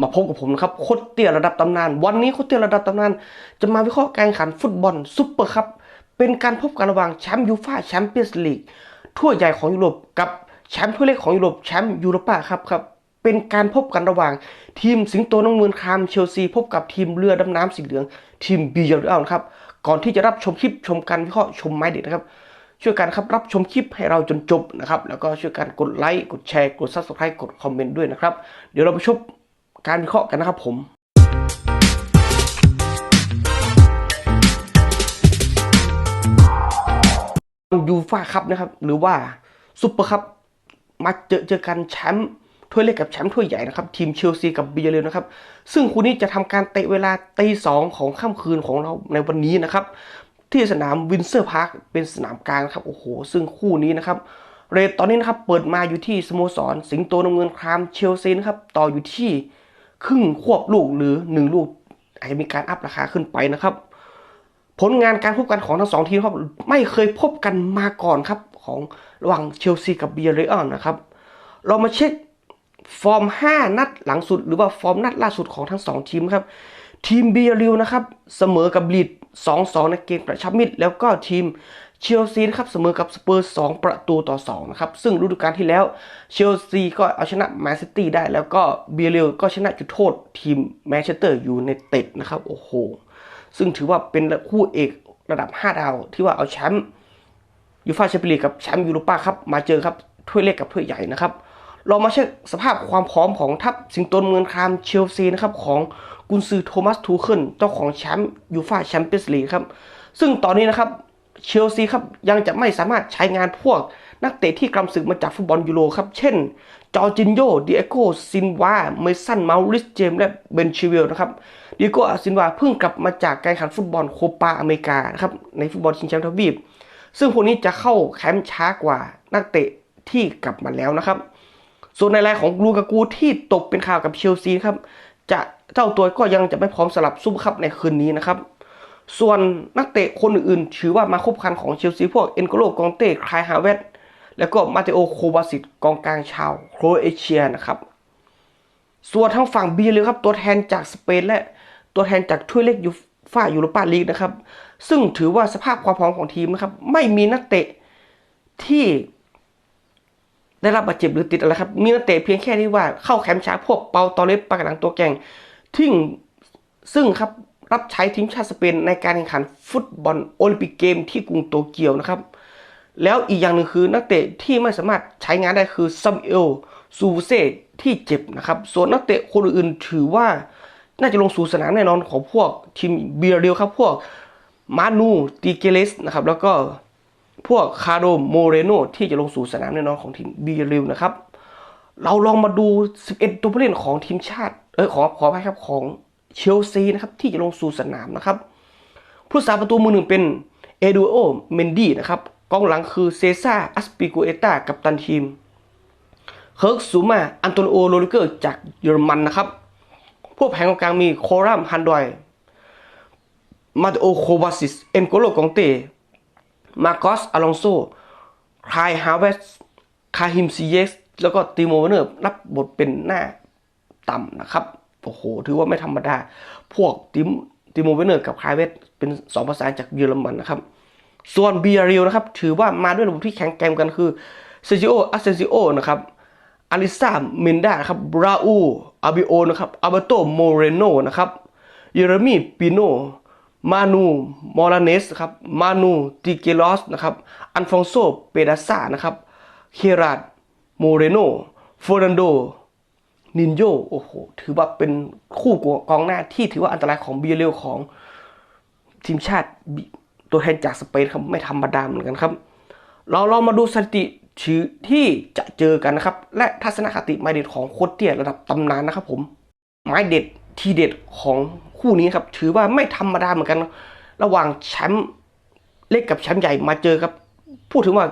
มาพบกับผมนะครับโคตรเตี้ยระดับตำนาน วันนี้โคตรเตี้ยระดับตำนาน จะมาวิเคราะห์การแข่งขันฟุตบอลซุปเปอร์คัพเป็นการพบกันระหว่างแชมป์ยูฟ่าแชมเปี้ยนส์ลีกถ้วใหญ่ของยุโรปกับแชมป์ถ้วยเล็กของยุโรปแชมป์ยูโรป้าครับครับเป็นการพบกันระหว่างทีมสิงโตน้องเมืองคามเชลซีพบกับทีมเรือดำน้ำสีเหลือง ทีมบีเยลนะครับก่อนที่จะรับชมคลิปชมการวิเคราะห์ชมไม้เด็ดนะครับช่วยกันครับรับชมคลิปให้เราจนจบนะครับ แล้วก็ช่วยกันกดไลค์กดแชร์กด subscribe กดคอมเมนต์ด้วยนะครับ เดี๋ยวเราไปชม การวิเคราะห์กันนะครับผมยูฟ่าคัพนะครับ หรือว่าซุปเปอร์คัพมาเจอเจอกันแชมป์ถ้วยเล็กกับแชมป์ถ้วยใหญ่นะครับ ทีมเชลซีกับบีเยเลนะครับ ซึ่งคู่นี้จะทำการเตะเวลาตีสองของค่ำคืนของเราในวันนี้นะครับ ที่สนามวินเซอร์พาร์คเป็นสนามกลางนะครับ โอ้โห ซึ่งคู่นี้นะครับ เรทตอนนี้นะครับ เปิดมาอยู่ที่สโมสร สิงโตน้ำเงินครามเชลซีนะครับ ต่ออยู่ที่ ครึ่งควบลูกหรือ 1 ลูกอาจจะมีการอัพราคาขึ้นไปนะครับ ผลงานการพบกันของทั้งสองทีมครับไม่เคยพบกันมาก่อนครับของระหว่างเชลซีกับเบียร์เรอัลนะครับ เรามาเช็คฟอร์ม 5 นัดหลังสุด หรือว่าฟอร์มนัดล่าสุดของทั้ง 2 ทีมครับ ทีมเบียร์ริวนะครับ เสมอกับลีด 2-2 ในเกมกระชับมิตร แล้วก็ทีม เชลซีนะครับเสมอกับสเปอร์2ประตูต่อ2นะครับซึ่งฤดูกาลที่แล้วเชลซีก็เอาชนะแมนซิตี้ได้ แล้วก็เบียร์ริวก็ชนะจุดโทษทีมแมนเชสเตอร์ยูไนเต็ดนะครับโอ้โหซึ่งถือว่าเป็นคู่เอกระดับ 5 ดาวที่ว่าเอาแชมป์ยูฟ่าแชมเปี้ยนลีกกับแชมป์ยูโรป้าครับมาเจอครับถ้วยเล็กกับถ้วยใหญ่นะครับเรามาเช็คสภาพความพร้อมของทัพสิงโตเมืองครามเชลซีนะครับของกุนซือโทมัสทูเคิลเจ้าของแชมป์ยูฟ่าแชมเปี้ยนส์ลีกครับซึ่งตอนนี้นะครับ เชลซีครับยังจะไม่สามารถใช้งานพวกนักเตะที่กำศึกมาจากฟุตบอลยูโรครับ เช่น จอร์จินโยดิเอโกซินวา เมสัน เมาริส เจม และเบนชิเวลนะครับดิเอโกซินวาเพิ่งกลับมาจากการแข่งฟุตบอลโคปาอเมริกานะครับในฟุตบอลชิงแชมป์ทวีป ซึ่งพวกนี้จะเข้าแคมป์ช้ากว่านักเตะที่กลับมาแล้วนะครับ ส่วนในรายของลูกากูที่ตกเป็นข่าวกับเชลซีครับ จะเจ้าตัวก็ยังจะไม่พร้อมสลับซุปคัพในคืนนี้นะครับ ส่วนนักเตะคนอื่นๆถือว่ามาคบคันของเชลซีพวกเอ็นโกโลกองเต้คลายฮาเวตแล้วก็มาเตโอโควาสิตกองกลางชาวโครเอเชียนะครับ ส่วนทางฝั่งบีเลยครับตัวแทนจากสเปนและตัวแทนจากถ้วยเล็กยูฟ่ายูโรปาลีกนะครับ ซึ่งถือว่าสภาพความพร้อมของทีมนะครับ ไม่มีนักเตะที่ได้รับบาดเจ็บหรือติดอะไรครับ มีนักเตะเพียงแค่ที่ว่าเข้าแคมป์ช้าพวกเปาตอเลสปากหลังตัวแกงที่ซึ่งครับ รับใช้ทีมชาติสเปนในการแข่งขันฟุตบอลโอลิมปิกเกมที่กรุงโตเกียวนะครับ แล้วอีกอย่างหนึ่งคือนักเตะที่ไม่สามารถใช้งานได้คือซัมเอลซูเซที่เจ็บนะครับ ส่วนนักเตะคนอื่นถือว่าน่าจะลงสู่สนามแน่นอนของพวกทีมเบียร์เรียวครับพวกมานูติเกเลสนะครับแล้วก็พวกคาร์โดโมเรโนที่จะลงสู่สนามแน่นอนของทีมเบียร์เรียวนะครับ เราลองมาดู 11 ตัวผู้เล่นของทีมชาติเออขอขออภัยครับของ เชลซีนะครับที่จะลงสู่สนามนะครับผู้สาประตูมือหนึ่งเป็นเอดูโอเมนดี้นะครับกองหลังคือเซซ่าอัสปิโกเอตากับตันทีมเฮิร์กซูมาอันโตนโอโรลิเกอร์จากเยอรมันนะครับ พวกแผงกองกลางมีโครัมฮันดอยมาโอโควาซิสเอ็นโกโลกองเตมาโกสอลองโซคายฮาเวสคาฮิมซีเยสแล้วก็ติโมเนอร์รับบทเป็นหน้าต่ำนะครับ โอ้โหถือว่าไม่ธรรมดา พวกติมติโมเวเนอร์กับคายเวสเป็นสองภาษาจากเยอรมันนะครับ ส่วนเบียริลนะครับ ถือว่ามาด้วยระบบที่แข็งแกร่งกันคือเซจิโออาเซนซิโอนะครับอาริซาเมนดาครับบราอูอาบิโอนะครับอาเบโตโมเรโนนะครับเยเรมีปิโนมานูมอราเนสครับมานูติเกลอสนะครับอันฟองโซเปดาซานะครับเคราดโมเรโนฟอรันโด นินโยโอ้โห ถือว่าเป็นคู่กองหน้าที่ถือว่าอันตรายของเบียเรลของทีมชาติตัวแทนจากสเปนครับไม่ธรรมดาเหมือนกันครับ เราลองมาดูสถิติชื่อที่จะเจอกันนะครับ และทัศนคติไม้เด็ดของโคตเตียระดับตำนานนะครับผมไม้เด็ดทีเด็ดของคู่นี้ครับ ถือว่าไม่ธรรมดาเหมือนกัน ระหว่างแชมป์เล็กกับแชมป์ใหญ่มาเจอครับ พูดถึงว่า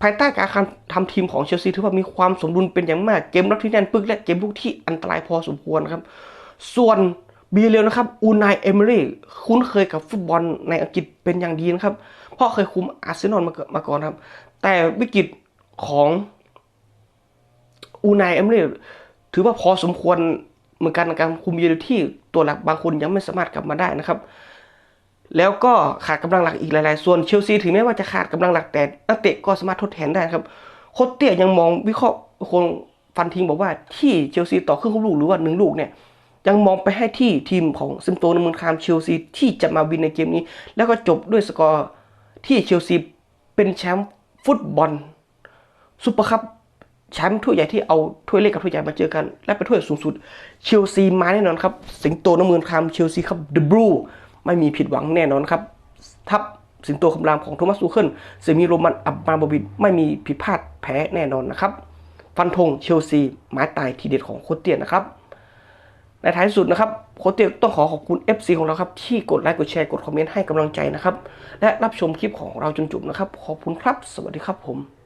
ภายใต้การทำทีมของเชลซีถือว่ามีความสมดุลเป็นอย่างมากเกมรับที่แน่นปึกและเกมบุกที่อันตรายพอสมควรครับ ส่วนบีเรลนะครับอูนายเอเมรี่คุ้นเคยกับฟุตบอลในอังกฤษเป็นอย่างดีนะครับเพราะเคยคุมอาร์เซนอลมามาก่อนครับ แต่วิกฤตของอูนายเอเมรี่ถือว่าพอสมควรเหมือนกันในการคุมเยอที่ตัวหลักบางคนยังไม่สามารถกลับมาได้นะครับ แล้วก็ขาดกำลังหลักอีกหลาย ๆ ส่วนเชลซีถึงแม้ว่าจะขาดกำลังหลักแต่นักเตะก็สามารถทดแทนได้ครับโคชเตี้ยยังมองวิเคราะห์คงฟันทิ้งบอกว่าที่เชลซีต่อครึ่งลูกหรือว่าหนึ่งลูกเนี่ยยังมองไปให้ที่ทีมของซิมโตนเมืองคามเชลซีที่จะมาวินในเกมนี้ แล้วก็จบด้วยสกอร์ที่เชลซีเป็นแชมป์ฟุตบอลซุปเปอร์คัพแชมป์ถ้วยใหญ่ที่เอาถ้วยเล็กกับถ้วยใหญ่มาเจอกัน และเป็นถ้วยสูงสุดเชลซีมาแน่นอนครับ สิงโตน้ำเมืองคามเชลซีครับเดอะบลู ไม่มีผิดหวังแน่นอนครับทัพสิงโตคำรามของโทมัสซูเคิลเซมิโรมันอับบาโมวิชไม่มีผิดพลาดแพ้แน่นอนนะครับ ฟันธงเชลซีไม้ตายทีเด็ดของโคชเตียนนะครับ ในท้ายสุดนะครับโคชเตียต้องขอขอบคุณ FC ของเราครับที่กดไลค์กดแชร์กดคอมเมนต์ให้กำลังใจนะครับ และรับชมคลิปของเราจนจบนะครับ ขอบคุณครับ สวัสดีครับผม